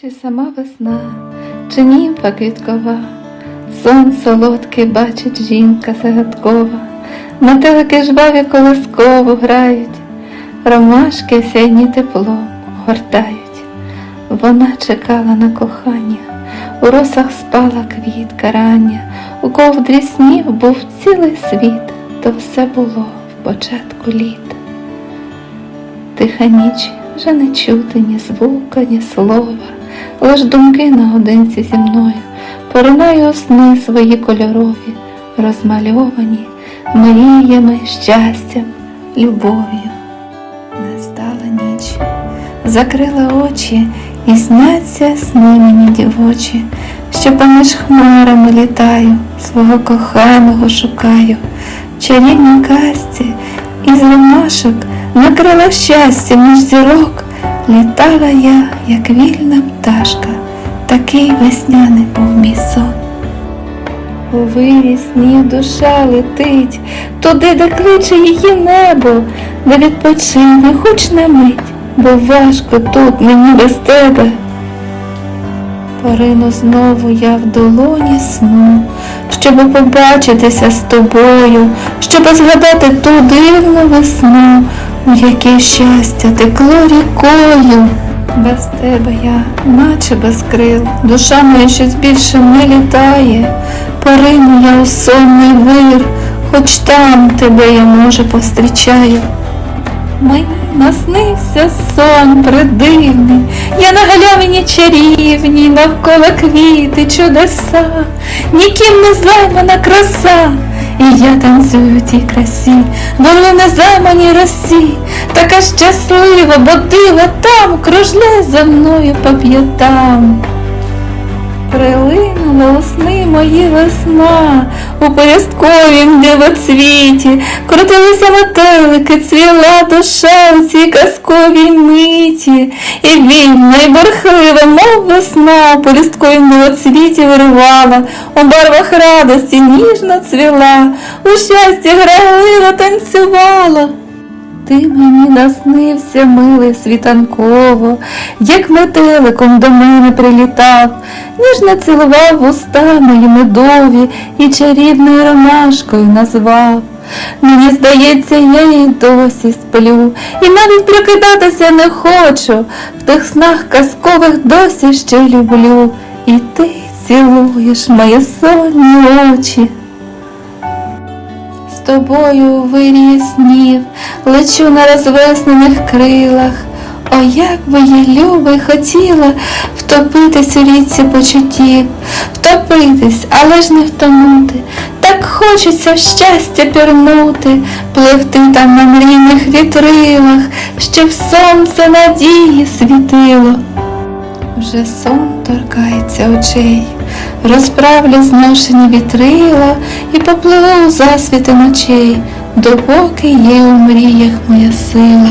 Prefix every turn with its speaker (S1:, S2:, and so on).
S1: Чи сама весна, чи німфа квіткова, сон солодкий бачить жінка загадкова, Метелики жваві колисково грають, ромашки сяйні тепло гортають. Вона чекала на кохання, у росах спала квітка рання, у ковдрі снів був цілий світ, то все було в початку літа. Тиха ніч вже не чути ні звука, ні слова, лиш думки наодинці зі мною, поринаю сни свої кольорові, розмальовані мріями, щастям, любов'ю. Настала ніч, закрила очі і сняться сни мені дівочі, що поміж хмарами літаю, свого коханого шукаю, в чарівній казці із ромашок накрила щастя між зірок, літала я, як вільна пташка, такий весняний був мій сон. У вирі снів душа летить, туди, де кличе її небо, де відпочине хоч на мить, бо важко тут мені без тебе. Порину знову я в долоні сну, щоб побачитися з тобою, щоб згадати ту дивну весну, якій щастя текло рікою. Без тебе я, наче без крил, душа моя щось більше не літає, порину я у сонний вир, хоч там тебе я може пострічаю. Мені наснився сон придивний, я на галявині чарівній, навколо квіти, чудеса, ніким не займана краса, і я танцюю тій красі, не замані росі, така щаслива, бо дива там кружляє за мною по п'ятам. Прилинула у сни мої весна, у порядковім дивоцвіті, крутилися метелики, цвіла душа у цій казковій миті, і вільна, і бархлива, мов весна, у порядковім дивоцвіті вирувала, у барвах радості ніжно цвіла, у щасті грайливо танцювала. Ти мені наснився, милий світанково, як метеликом до мене прилітав, ніжно цілував вуста мої медові і чарівною ромашкою назвав. Мені здається, я і досі сплю, і навіть прокидатися не хочу, в тих снах казкових досі ще люблю, і ти цілуєш мої сонні очі. Тобою у вирії снів лечу на розвеснених крилах. О, як би я любий хотіла втопитись у річці почуттів, втопитись, але ж не втонути. Так хочеться в щастя пірнути, пливти там на мрійних вітрилах, щоб сонце надії світило. Вже сон торкається очей, розправлю зношені вітрила і попливу у засвіти ночей, допоки є у мріях моя сила.